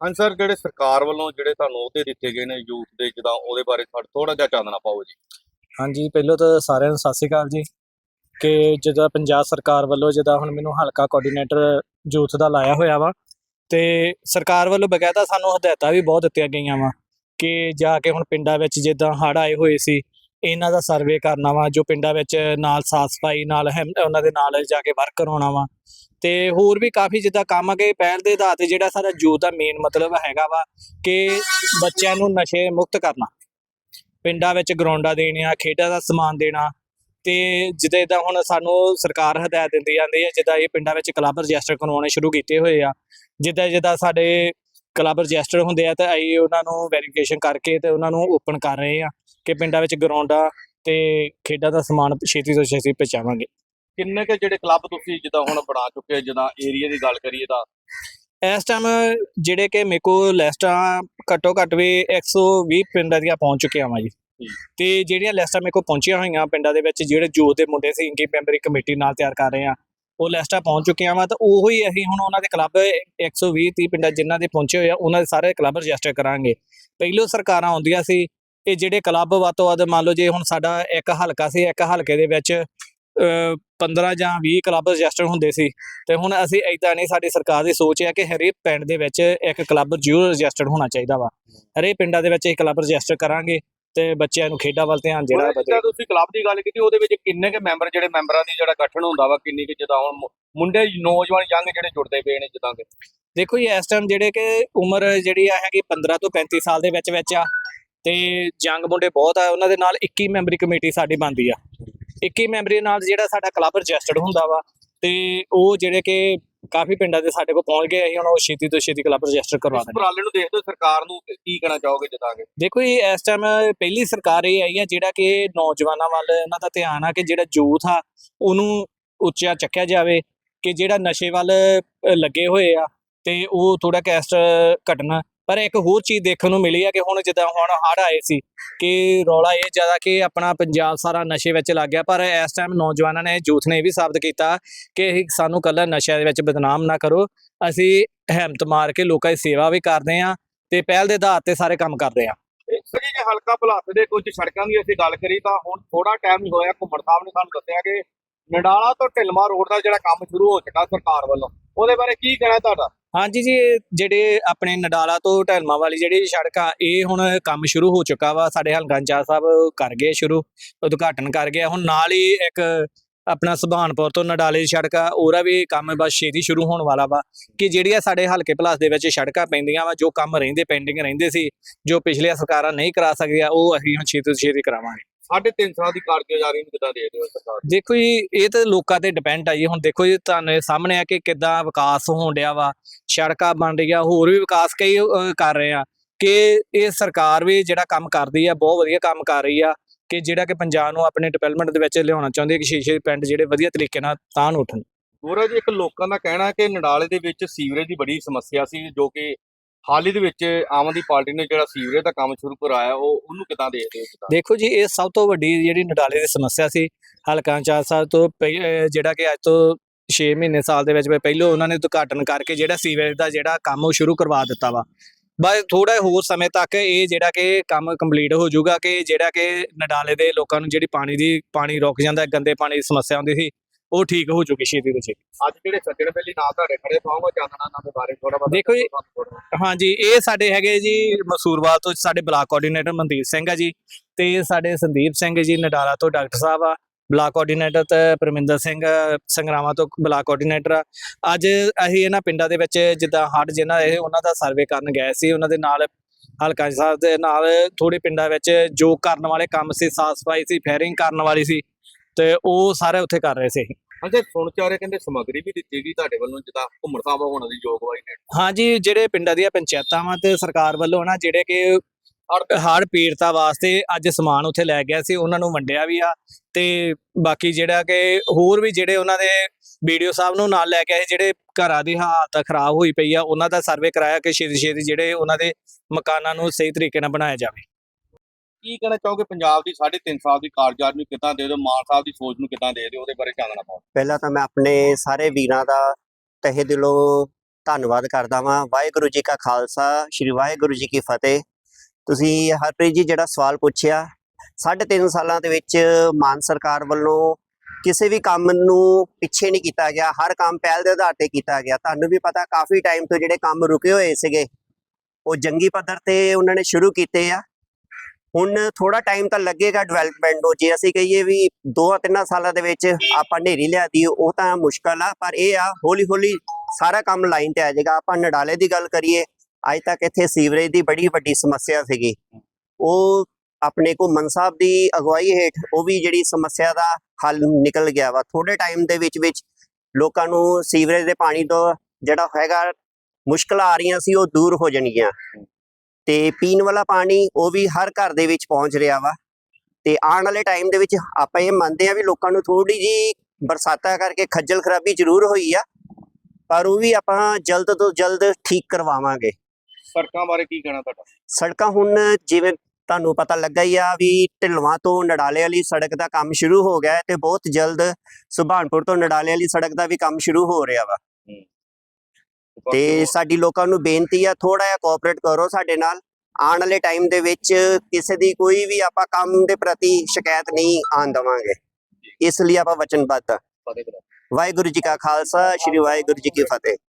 ਹਾਂ ਸਰ, ਜਿਹੜੇ ਸਰਕਾਰ ਵੱਲੋਂ ਜਿਹੜੇ ਤੁਹਾਨੂੰ ਅਹੁਦੇ ਦਿੱਤੇ ਗਏ ਨੇ ਯੂਥ ਦੇ, ਜਿੱਦਾਂ ਉਹਦੇ ਬਾਰੇ ਥੋੜਾ ਜਿਹਾ ਚਾਨਣਾ ਪਾਓ ਜੀ। ਹਾਂਜੀ, ਪਹਿਲਾਂ ਤਾਂ ਸਾਰਿਆਂ ਨੂੰ ਸਤਿ ਸ਼੍ਰੀ ਅਕਾਲ ਜੀ। ਕਿ ਜਿਹਦਾ ਪੰਜਾਬ ਸਰਕਾਰ ਵੱਲੋਂ ਜਿਹਦਾ ਹੁਣ ਮੈਨੂੰ ਹਲਕਾ ਕੋਆਰਡੀਨੇਟਰ ਯੂਥ ਦਾ ਲਾਇਆ ਹੋਇਆ ਵਾ, ਤੇ ਸਰਕਾਰ ਵੱਲੋਂ ਬਕਾਇਦਾ ਸਾਨੂੰ ਹਦਾਇਤਾਂ ਵੀ ਬਹੁਤ ਦਿੱਤੀਆਂ ਗਈਆਂ ਵਾ ਕਿ ਜਾ ਕੇ ਹੁਣ ਪਿੰਡਾਂ ਵਿੱਚ ਜਿੱਦਾਂ ਹੜ ਆਏ ਹੋਏ ਸੀ, ਇਹਨਾਂ ਦਾ ਸਰਵੇ ਕਰਨਾ ਵਾ, ਜੋ ਪਿੰਡਾਂ ਵਿੱਚ ਨਾਲ ਸਾਫ਼ ਸਫ਼ਾਈ, ਨਾਲ ਉਹਨਾਂ ਦੇ ਨਾਲ ਜਾ ਕੇ ਵਰਕ ਕਰਾਉਣਾ ਵਾ। ਤੇ ਹੋਰ ਵੀ ਕਾਫੀ ਜਿੱਦਾਂ ਕੰਮ ਅਗੇ ਪਹਿਲ ਦੇ ਆਧਾਰ ਤੇ ਜਿਹੜਾ ਸਾਡਾ ਯੂਥ ਦਾ ਮੇਨ ਮਤਲਬ ਹੈਗਾ ਵਾ ਕਿ ਬੱਚਿਆਂ ਨੂੰ ਨਸ਼ੇ ਮੁਕਤ ਕਰਨਾ। ਪਿੰਡਾਂ ਵਿੱਚ ਗਰਾਊਂਡਾਂ ਦੇਣੀਆਂ, ਖੇਡਾਂ ਦਾ ਸਮਾਨ ਦੇਣਾ ਤੇ ਜਿੱਦਾਂ ਜਿੱਦਾਂ ਹੁਣ ਸਾਨੂੰ ਸਰਕਾਰ ਹਦਾਇਤ ਦਿੰਦੀ ਜਾਂਦੀ ਹੈ, ਜਿੱਦਾਂ ਇਹ ਪਿੰਡਾਂ ਵਿੱਚ ਕਲੱਬ ਰਜਿਸਟਰ ਕਰਵਾਉਣੇ ਸ਼ੁਰੂ ਕੀਤੇ ਹੋਏ ਆ। ਜਿੱਦਾਂ ਜਿੱਦਾਂ ਸਾਡੇ ਕਲੱਬ ਰਜਿਸਟਰ ਹੁੰਦੇ ਆ ਤਾਂ ਅਸੀਂ ਉਹਨਾਂ ਨੂੰ ਵੈਰੀਫਿਕੇਸ਼ਨ ਕਰਕੇ ਤੇ ਉਹਨਾਂ ਨੂੰ ਓਪਨ ਕਰ ਰਹੇ ਆ ਕਿ ਪਿੰਡਾਂ ਵਿੱਚ ਗਰਾਊਂਡਾਂ ਤੇ ਖੇਡਾਂ ਦਾ ਸਮਾਨ ਛੇਤੀ ਤੋਂ ਛੇਤੀ ਪਹੁੰਚਾਵਾਂਗੇ। ਕਿੰਨੇ ਕੁ ਜਿਹੜੇ ਕਲੱਬ ਤੁਸੀਂ ਜਿੱਦਾਂ ਹੁਣ ਬਣਾ ਚੁੱਕੇ ਜਿੱਦਾਂ ਏਰੀਆ ਦੀ ਗੱਲ ਕਰੀਏ ਤਾਂ? ਇਸ ਟਾਈਮ ਜਿਹੜੇ ਕਿ ਮੇਰੇ ਕੋਲ ਲਿਸਟਾਂ ਘੱਟੋ ਘੱਟ ਵੀ 120 ਪਿੰਡਾਂ ਦੀਆਂ ਪਹੁੰਚ ਚੁੱਕੀਆਂ ਵਾ ਜੀ। ਤੇ ਜਿਹੜੀਆਂ ਲਿਸਟਾਂ ਮੇਰੇ ਕੋਲ ਪਹੁੰਚੀਆਂ ਹੋਈਆਂ ਪਿੰਡਾਂ ਦੇ ਵਿੱਚ ਜਿਹੜੇ ਜੋਤ ਦੇ ਮੁੰਡੇ ਸੀ ਇੰਗੀ ਮੈਂਬਰੀ ਕਮੇਟੀ ਨਾਲ ਤਿਆਰ ਕਰ ਰਹੇ ਆ ਉਹ ਲਿਸਟਾਂ ਪਹੁੰਚ ਚੁੱਕੀਆਂ ਵਾ ਤਾਂ ਉਹੋ ਹੀ ਅਸੀਂ ਹੁਣ ਉਹਨਾਂ ਦੇ ਕਲੱਬ 120 30 ਪਿੰਡਾਂ ਜਿਨ੍ਹਾਂ ਦੇ ਪਹੁੰਚੇ ਹੋਏ ਆ ਉਹਨਾਂ ਦੇ ਸਾਰੇ ਕਲੱਬ ਰਜਿਸਟਰ ਕਰਾਂਗੇ। ਪਹਿਲੋਂ ਸਰਕਾਰਾਂ ਆਉਂਦੀਆਂ ਸੀ ਇਹ ਜਿਹੜੇ ਕਲੱਬ ਵੱਧ ਤੋਂ ਵੱਧ ਮੰਨ ਲਓ ਜੇ ਹੁਣ ਸਾਡਾ ਇੱਕ ਹਲਕਾ ਸੀ ਇੱਕ ਹਲਕੇ ਦੇ ਵਿੱਚ 15 ਜਾਂ 20 ਕਲੱਬ ਰਜਿਸਟਰ ਹੁੰਦੇ ਸੀ ਤੇ ਹੁਣ ਅਸੀਂ ਇਦਾਂ ਨਹੀਂ ਸਾਡੀ ਸਰਕਾਰ ਦੀ ਸੋਚ ਹੈ ਕਿ ਹਰੇਕ ਪਿੰਡ ਦੇ ਵਿੱਚ ਇੱਕ ਕਲੱਬ ਜ਼ਰੂਰ ਰਜਿਸਟਰਡ ਹੋਣਾ ਚਾਹੀਦਾ ਵਾ। ਹਰੇਕ ਪਿੰਡਾਂ ਦੇ ਵਿੱਚ ਇਹ ਕਲੱਬ ਰਜਿਸਟਰ ਕਰਾਂਗੇ ਤੇ ਬੱਚਿਆਂ ਨੂੰ ਖੇਡਾਂ ਵੱਲ ਧਿਆਨ ਜਿਹੜਾ ਵਧੇ ਤੁਸੀਂ ਕਲੱਬ ਦੀ ਗੱਲ ਕੀਤੀ ਉਹਦੇ ਵਿੱਚ ਕਿੰਨੇ ਕੁ ਮੈਂਬਰ ਜਿਹੜੇ ਮੈਂਬਰਾਂ ਦੀ ਜਿਹੜਾ ਗਠਨ ਹੁੰਦਾ ਵਾ ਕਿੰਨੀ ਕੁ ਜਿੱਦਾਂ ਹੁਣ ਮੁੰਡੇ ਨੌਜਵਾਨ ਯੰਗ ਜਿਹੜੇ ਜੁੜਦੇ ਪਏ ਨੇ ਜਿੱਦਾਂ ਕਿ। ਦੇਖੋ ਜੀ ਇਸ ਟਾਈਮ ਜਿਹੜੇ ਕਿ ਉਮਰ ਜਿਹੜੀ ਆ ਹੈਗੀ 15 ਤੋਂ 35 ਸਾਲ ਦੇ ਵਿੱਚ ਵਿੱਚ ਆ ਤੇ ਜੰਗ ਮੁੰਡੇ ਬਹੁਤ ਆ ਉਹਨਾਂ ਦੇ ਨਾਲ 21 ਮੈਂਬਰੀ ਕਮੇਟੀ ਸਾਡੀ ਬਣਦੀ ਆ। 21 ਮੈਂਬਰੀ ਨਾਲ ਜਿਹੜਾ ਸਾਡਾ ਕਲੱਬ ਰਜਿਸਟਰਡ ਹੁੰਦਾ ਵਾ ਤੇ ਉਹ ਜਿਹੜੇ ਕਿ ਕਾਫੀ ਪਿੰਡਾਂ ਦੇ ਸਾਡੇ ਕੋਲ ਪਹੁੰਚ ਗਏ ਅਸੀਂ ਹੁਣ ਉਹ ਛੇਤੀ ਤੋਂ ਛੇਤੀ ਕਲੱਬ ਰਜਿਸਟਰ ਕਰਵਾ ਇਸ ਦਿੰਦੇ ਉਪਰਾਲੇ ਨੂੰ ਦੇਖਦੇ ਸਰਕਾਰ ਨੂੰ ਕੀ ਕਹਿਣਾ ਚਾਹੋਗੇ ਜਿੱਦਾਂ ਕਿ? ਦੇਖੋ ਜੀ ਇਸ ਟਾਈਮ ਪਹਿਲੀ ਸਰਕਾਰ ਇਹ ਆਈ ਆ ਜਿਹੜਾ ਕਿ ਨੌਜਵਾਨਾਂ ਵੱਲ ਇਹਨਾਂ ਦਾ ਧਿਆਨ ਆ ਕਿ ਜਿਹੜਾ ਯੂਥ ਆ ਉਹਨੂੰ ਉੱਚਾ ਚੱਕਿਆ ਜਾਵੇ ਕਿ ਜਿਹੜਾ ਨਸ਼ੇ ਵੱਲ ਅ, ਲੱਗੇ ਹੋਏ ਆ ਤੇ ਉਹ ਥੋੜਾ ਕੈਸਟ ਘਟਣਾ। ਪਰ ਇੱਕ ਹੋਰ ਚੀਜ਼ ਦੇਖਣ ਨੂੰ ਮਿਲੀ ਹੈ ਕਿ ਹੁਣ ਜਿੱਦਾਂ ਹੁਣ ਹੜ੍ਹ ਆਏ ਸੀ ਕਿ ਰੌਲਾ ਇਹ ਜ਼ਿਆਦਾ ਕਿ ਆਪਣਾ ਪੰਜਾਬ ਸਾਰਾ ਨਸ਼ੇ ਵਿੱਚ ਲੱਗ ਗਿਆ, ਪਰ ਇਸ ਟਾਈਮ ਨੌਜਵਾਨਾਂ ਨੇ ਯੂਥ ਨੇ ਇਹ ਵੀ ਸਾਬਤ ਕੀਤਾ ਕਿ ਸਾਨੂੰ ਕੱਲਾ ਨਸ਼ਿਆਂ ਦੇ ਵਿੱਚ ਬਦਨਾਮ ਨਾ ਕਰੋ, ਅਸੀਂ ਹਿੰਮਤ ਮਾਰ ਕੇ ਲੋਕਾਂ ਦੀ ਸੇਵਾ ਵੀ ਕਰਦੇ ਆ ਤੇ ਪਹਿਲ ਦੇ ਆਧਾਰ ਤੇ ਸਾਰੇ ਕੰਮ ਕਰਦੇ ਆ ਸਰੀ ਜੇ ਹਲਕਾ ਭਲਾਸ ਦੇ ਕੁਝ ਸੜਕਾਂ ਦੀ ਅਸੀਂ ਗੱਲ ਕਰੀ ਤਾਂ ਹੁਣ ਥੋੜਾ ਟਾਈਮ ਹੀ ਹੋਇਆ, ਘੁੰਮਣ ਸਾਹਿਬ ਨੇ ਸਾਨੂੰ ਦੱਸਿਆ ਕਿ ਨਡਾਲਾ ਤੋਂ ਢਿਲਮਾ ਰੋਡ ਦਾ ਜਿਹੜਾ ਕੰਮ ਸ਼ੁਰੂ ਹੋ ਚੁੱਕਾ ਸਰਕਾਰ ਵੱਲੋਂ, ਉਹਦੇ ਬਾਰੇ ਕੀ ਕਹਿਣਾ ਤੁਹਾਡਾ? ਹਾਂਜੀ ਜੀ ਜਿਹੜੇ ਆਪਣੇ ਨਡਾਲਾ ਤੋਂ ਢਲਮਾ ਵਾਲੀ ਜਿਹੜੀ ਸੜਕ ਆ, ਇਹ ਹੁਣ ਕੰਮ ਸ਼ੁਰੂ ਹੋ ਚੁੱਕਾ ਵਾ। ਸਾਡੇ ਹਲਕਾ ਸਾਹਿਬ ਕਰ ਗਏ ਸ਼ੁਰੂ, ਉਦਘਾਟਨ ਕਰ ਗਿਆ ਹੁਣ ਨਾਲ ਹੀ ਇੱਕ ਆਪਣਾ ਸੁਭਾਨਪੁਰ ਤੋਂ ਨਡਾਲੇ ਦੀ ਸੜਕ ਆ, ਉਹਦਾ ਵੀ ਕੰਮ ਬਸ ਛੇਤੀ ਸ਼ੁਰੂ ਹੋਣ ਵਾਲਾ ਵਾ ਕਿ ਜਿਹੜੀਆਂ ਸਾਡੇ ਹਲਕੇ ਪਲਾਸ ਦੇ ਵਿੱਚ ਸੜਕਾਂ ਪੈਂਦੀਆਂ ਵਾ, ਜੋ ਕੰਮ ਰਹਿੰਦੇ ਪੈਂਡਿੰਗ ਰਹਿੰਦੇ ਸੀ, ਜੋ ਪਿਛਲੀਆਂ ਸਰਕਾਰਾਂ ਨਹੀਂ ਕਰਾ ਸਕਦੀਆਂ, ਉਹ ਅਸੀਂ ਹੁਣ ਛੇਤੀ ਤੋਂ ਛੇਤੀ ਕਰਾਵਾਂਗੇ। ਸਾਢੇ ਤਿੰਨ ਸਾਲ ਦੀ ਕਾਰਗੁਜ਼ਾਰੀ ਨੂੰ ਕਿੱਦਾਂ ਦੇਖਦੇ ਹੋ ਸਰਕਾਰ? ਦੇਖੋ ਜੀ ਇਹ ਤਾਂ ਲੋਕਾਂ ਤੇ ਡਿਪੈਂਡ ਆ ਜੀ। ਹੁਣ ਦੇਖੋ ਜੀ ਤੁਹਾਨੂੰ ਸਾਹਮਣੇ ਆ ਕਿ ਕਿੱਦਾਂ ਵਿਕਾਸ ਹੋਣ ਡਿਆ ਵਾ ਸੜਕਾਂ ਬਣ ਰਹੀਆਂ ਹੋਰ ਵੀ ਵਿਕਾਸ ਕਈ ਅਹ, ਕਰ ਰਹੇ ਆ ਕਿ ਇਹ ਸਰਕਾਰ ਵੀ ਜਿਹੜਾ ਕੰਮ ਕਰਦੀ ਆ ਬਹੁਤ ਵਧੀਆ ਕੰਮ ਕਰ ਰਹੀ ਆ ਕਿ ਜਿਹੜਾ ਕਿ ਪੰਜਾਬ ਨੂੰ ਆਪਣੇ ਡਿਵੈਲਪਮੈਂਟ ਦੇ ਵਿੱਚ ਲਿਆਉਣਾ ਚਾਹੁੰਦੀ ਹੈ ਕਿ ਸ਼ੀਸ਼ੇ ਪਿੰਡ ਜਿਹੜੇ ਵਧੀਆ ਤਰੀਕੇ ਨਾਲ ਤਾਂ ਉੱਠਣ। ਗੋਰਾ ਜੀ ਇੱਕ ਲੋਕਾਂ ਦਾ ਕਹਿਣਾ ਹੈ ਕਿ ਨਡਾਲੇ ਦੇ ਵਿੱਚ ਸੀਵਰੇਜ ਦੀ ਬੜੀ ਸਮੱਸਿਆ ਸੀ ਜੋ ਕਿ ਹਾਲ ਹੀ ਦੇ ਵਿੱਚ ਆਮ ਆਦਮੀ ਪਾਰਟੀ ਨੇ ਜਿਹੜਾ ਸੀਵਰੇਜ ਦਾ ਕੰਮ ਸ਼ੁਰੂ ਕਰਾਇਆ, ਉਹ ਉਹਨੂੰ ਕਿੱਦਾਂ ਦੇਖਦੇ ਹੋ ਕਿੱਦਾਂ ਦੇਖੋ ਜੀ, ਇਹ ਸਭ ਤੋਂ ਵੱਡੀ ਜਿਹੜੀ ਨਡਾਲੇ ਦੀ ਸਮੱਸਿਆ ਸੀ, ਹਲਕਾ ਚਾਰ ਸਾਲ ਤੋਂ ਪਹਿ- ਜਿਹੜਾ ਕਿ ਅੱਜ ਤੋਂ 6 ਮਹੀਨੇ ਸਾਲ ਦੇ ਵਿੱਚ ਪਹਿਲੋਂ ਉਹਨਾਂ ਨੇ ਉਦਘਾਟਨ ਕਰਕੇ ਜਿਹੜਾ ਸੀਵਰੇਜ ਦਾ ਜਿਹੜਾ ਕੰਮ ਉਹ ਸ਼ੁਰੂ ਕਰਵਾ ਦਿੱਤਾ ਵਾ। ਬਸ ਥੋੜਾ ਹੋਰ ਸਮੇਂ ਤੱਕ ਇਹ ਜਿਹੜਾ ਕਿ ਕੰਮ ਕੰਪਲੀਟ ਹੋ ਜਾਊਗਾ ਕਿ ਜਿਹੜਾ ਕਿ ਨਡਾਲੇ ਦੇ ਲੋਕਾਂ ਨੂੰ ਜਿਹੜੀ ਪਾਣੀ ਦੀ, ਪਾਣੀ ਰੁਕ ਜਾਂਦਾ, ਗੰਦੇ ਪਾਣੀ ਦੀ ਸਮੱਸਿਆ ਹੁੰਦੀ ਸੀ ਉਹ ਠੀਕ ਹੋ ਜੂਗੀ ਛੇਤੀ ਤੋਂ ਛੇਤੀ। ਅੱਜ ਜਿਹੜੇ ਸੱਜਣ ਬੇਲੀ ਨਾਲ ਤੁਹਾਡੇ ਖੜੇ ਪਾਉਂਗਾ ਚਾਨਣਾ ਨਾਲ ਦੇ ਬਾਰੇ ਥੋੜਾ ਬਹੁਤ ਦੇਖੋ ਜੀ, ਹਾਂਜੀ ਇਹ ਸਾਡੇ ਹੈਗੇ ਜੀ ਮਸੂਰਵਾਲ ਤੋਂ ਸਾਡੇ ਬਲਾਕ ਕੋਆਰਡੀਨੇਟਰ ਮਨਦੀਪ ਸਿੰਘ ਆ ਜੀ ਤੇ ਸਾਡੇ ਸੰਦੀਪ ਸਿੰਘ ਜੀ ਨਡਾਲਾ ਤੋਂ ਡਾਕਟਰ ਸਾਹਿਬ ਆ ਬਲਾਕ ਕੋਆਰਡੀਨੇਟਰ ਤੇ ਪਰਮਿੰਦਰ ਸਿੰਘ ਸੰਗਰਾਵਾਂ ਤੋਂ ਬਲਾਕ ਕੋਆਰਡੀਨੇਟਰ ਆ। ਅੱਜ ਅਸੀਂ ਇਹਨਾਂ ਪਿੰਡਾਂ ਦੇ ਵਿੱਚ ਜਿੱਦਾਂ ਹੜ ਜਿਹਨਾਂ ਇਹ ਉਹਨਾਂ ਦਾ ਸਰਵੇ ਕਰਨ ਗਏ ਸੀ ਉਹਨਾਂ ਦੇ ਨਾਲ ਹਲਕਾ ਸਾਹਿਬ ਦੇ ਨਾਲ ਥੋੜੇ ਪਿੰਡਾਂ ਵਿੱਚ ਜੋ ਕਰਨ ਵਾਲੇ ਕੰਮ ਸੀ ਸਾਫ਼ ਸਫ਼ਾਈ ਸੀ ਫੈਰਿੰਗ ਕਰਨ ਵਾਲੀ ਸੀ ਤੇ ਉਹ ਸਾਰੇ ਉੱਥੇ ਕਰ ਰਹੇ ਸੀ ਅੱਛਾ ਸੁਣ ਚਾ ਰਹੇ ਕਹਿੰਦੇ ਸਮੱਗਰੀ ਵੀ ਦਿੱਤੀ ਗਈ ਤੁਹਾਡੇ ਵੱਲੋਂ ਜਿੱਦਾਂ ਘੁੰਮਣ ਸਾਹਿਬ ਹੋਣ ਦੀ ਯੋਗਵਾਈ ਨੇ। ਹਾਂਜੀ ਜਿਹੜੇ ਪਿੰਡਾਂ ਦੀਆਂ ਪੰਚਾਇਤਾਂ ਵਾ ਤੇ ਸਰਕਾਰ ਵੱਲੋਂ ਨਾ ਜਿਹੜੇ ਕਿ ਹੜ ਪੀੜਤਾ ਵਾਸਤੇ ਅੱਜ ਸਮਾਨ ਉੱਥੇ ਲੈ ਗਿਆ ਸੀ ਉਹਨਾਂ ਨੂੰ ਵੰਡਿਆ ਵੀ ਆ। ਤੇ ਬਾਕੀ ਜਿਹੜਾ ਕਿ ਹੋਰ ਵੀ ਜਿਹੜੇ ਉਹਨਾਂ ਦੇ ਵੀਡੀਓ ਸਾਹਿਬ ਨੂੰ ਨਾਲ ਲੈ ਕੇ ਆਏ ਜਿਹੜੇ ਘਰਾਂ ਦੀ ਹਾਲਤ ਖਰਾਬ ਹੋਈ ਪਈ ਆ ਉਹਨਾਂ ਦਾ ਸਰਵੇ ਕਰਾਇਆ ਕਿ ਛੇਤੀ ਛੇਤੀ ਜਿਹੜੇ ਉਹਨਾਂ ਦੇ ਮਕਾਨਾਂ ਨੂੰ ਸਹੀ ਤਰੀਕੇ ਨਾਲ ਬਣਾਇਆ ਜਾਵੇ। ਕੀ ਕਹਿਣਾ ਚਾਹੋਗੇ? ਪੰਜਾਬ ਦੀ 3.5 ਸਾਲ ਦੀ ਕਾਰਜਕਾਰੀ ਨੂੰ ਕਿੱਦਾਂ ਦੇ ਦਿਓ? ਮਾਨ ਸਾਹਿਬ ਦੀ ਸੋਚ ਨੂੰ ਕਿੱਦਾਂ ਦੇ ਦਿਓ? ਉਹਦੇ ਬਾਰੇ ਚਾਨਣਾ ਪਾਓ ਪਹਿਲਾਂ ਤਾਂ ਮੈਂ ਆਪਣੇ ਸਾਰੇ ਵੀਰਾਂ ਦਾ ਤਹਿ ਦਿਲੋਂ ਧੰਨਵਾਦ ਕਰਦਾ ਵਾਂ। ਵਾਹਿਗੁਰੂ ਜੀ ਕਾ ਖਾਲਸਾ, ਸ੍ਰੀ ਵਾਹਿਗੁਰੂ ਜੀ ਕੀ ਫਤਿਹ। ਤੁਸੀਂ ਹਰਪ੍ਰੀਤ ਜੀ, ਜਿਹੜਾ ਸਵਾਲ ਪੁੱਛਿਆ, ਸਾਢੇ ਤਿੰਨ ਸਾਲਾਂ ਦੇ ਵਿੱਚ ਮਾਨ ਸਰਕਾਰ ਵੱਲੋਂ ਕਿਸੇ ਵੀ ਕੰਮ ਨੂੰ ਪਿੱਛੇ ਨਹੀਂ ਕੀਤਾ ਗਿਆ। ਹਰ ਕੰਮ ਪਹਿਲ ਦੇ ਆਧਾਰ ਤੇ ਕੀਤਾ ਗਿਆ। ਤੁਹਾਨੂੰ ਵੀ ਪਤਾ ਕਾਫੀ ਟਾਈਮ ਤੋਂ ਜਿਹੜੇ ਕੰਮ ਰੁਕੇ ਹੋਏ ਸੀਗੇ, ਉਹ ਜੰਗੀ ਪੱਧਰ ਤੇ ਉਹਨਾਂ ਨੇ ਸ਼ੁਰੂ ਕੀਤੇ ਆ। ਹੁਣ ਥੋੜਾ ਟਾਈਮ ਤਾਂ ਲੱਗੇਗਾ ਡਿਵੈਲਪਮੈਂਟ ਨੂੰ, ਜੇ ਅਸੀਂ ਕਹੀਏ ਵੀ 2-3 ਸਾਲਾਂ ਦੇ ਵਿੱਚ ਆਪਾਂ ਨੇਰੀ ਲਿਆਦੀ, ਉਹ ਤਾਂ ਮੁਸ਼ਕਲ ਆ, ਪਰ ਇਹ ਆ ਹੌਲੀ ਹੌਲੀ ਸਾਰਾ ਕੰਮ ਲਾਈਨ ਤੇ ਆ ਜਾਏਗਾ। ਆਪਾਂ ਨਡਾਲੇ ਦੀ ਗੱਲ ਕਰੀਏ, ਅੱਜ ਤੱਕ ਇੱਥੇ ਸੀਵਰੇਜ ਦੀ ਬੜੀ ਵੱਡੀ ਸਮੱਸਿਆ ਸੀਗੀ। ਉਹ ਆਪਣੇ ਘੁੰਮਣ ਸਾਹਿਬ ਦੀ ਅਗਵਾਈ ਹੇਠ ਉਹ ਵੀ ਜਿਹੜੀ ਸਮੱਸਿਆ ਦਾ ਹੱਲ ਨਿਕਲ ਗਿਆ ਵਾ। ਥੋੜੇ ਟਾਈਮ ਦੇ ਵਿੱਚ ਵਿੱਚ ਲੋਕਾਂ ਨੂੰ ਸੀਵਰੇਜ ਦੇ ਪਾਣੀ ਤੋਂ ਜਿਹੜਾ ਹੈਗਾ ਮੁਸ਼ਕਲਾਂ ਆ ਰਹੀਆਂ ਸੀ, ਉਹ ਦੂਰ ਹੋ ਜਾਣਗੀਆਂ। ਤੇ ਪੀਣ ਵਾਲਾ ਪਾਣੀ ਉਹ ਵੀ ਹਰ ਘਰ ਦੇ ਵਿੱਚ ਪਹੁੰਚ ਰਿਹਾ ਵਾ। ਤੇ ਆਉਣ ਵਾਲੇ ਟਾਈਮ ਦੇ ਵਿੱਚ ਆਪਾਂ ਇਹ ਮੰਨਦੇ ਆ ਵੀ ਲੋਕਾਂ ਨੂੰ ਥੋੜੀ ਜੀ ਬਰਸਾਤਾਂ ਕਰਕੇ ਖੱਜਲ ਖਰਾਬੀ ਜ਼ਰੂਰ ਹੋਈ ਆ ਪਰ ਉਹ ਵੀ ਆਪਾਂ ਜਲਦ ਤੋਂ ਜਲਦ ਠੀਕ ਕਰਵਾਵਾਂਗੇ। ਸੜਕਾਂ ਬਾਰੇ ਕੀ ਕਹਿਣਾ ਤੁਹਾਡਾ? ਸੜਕਾਂ ਹੁਣ ਜਿਵੇਂ ਤੁਹਾਨੂੰ ਪਤਾ ਲੱਗਾ ਹੀ ਆ ਵੀ ਢਿਲਵਾਂ ਤੋਂ ਨਡਾਲੇ ਵਾਲੀ ਸੜਕ ਦਾ ਕੰਮ ਸ਼ੁਰੂ ਹੋ ਗਿਆ ਤੇ ਬਹੁਤ ਜਲਦ ਸੁਭਾਨਪੁਰ ਤੋਂ ਨਡਾਲੇ ਵਾਲੀ ਸੜਕ ਦਾ ਵੀ ਕੰਮ ਸ਼ੁਰੂ ਹੋ ਰਿਹਾ ਵਾ। ਤੇ ਸਾਡੀ ਲੋਕਾਂ ਨੂੰ ਬੇਨਤੀ ਆ ਥੋੜਾ ਜਿਹਾ ਕੋਆਪਰੇਟ ਕਰੋ ਸਾਡੇ ਨਾਲ। ਆਉਣ ਵਾਲੇ ਟਾਈਮ ਦੇ ਵਿੱਚ ਕਿਸੇ ਦੀ ਕੋਈ ਵੀ ਆਪਾਂ ਕੰਮ ਦੇ ਪ੍ਰਤੀ ਸ਼ਿਕਾਇਤ ਨਹੀਂ ਆਉਣ ਦੇਵਾਂਗੇ। ਇਸ ਲਈ ਆਪਾਂ ਵਚਨਬੱਧ ਆ। ਵਾਹਿਗੁਰੂ ਜੀ ਕਾ ਖਾਲਸਾ ਸ੍ਰੀ ਵਾਹਿਗੁਰੂ ਜੀ ਕੀ ਫਤਿਹ।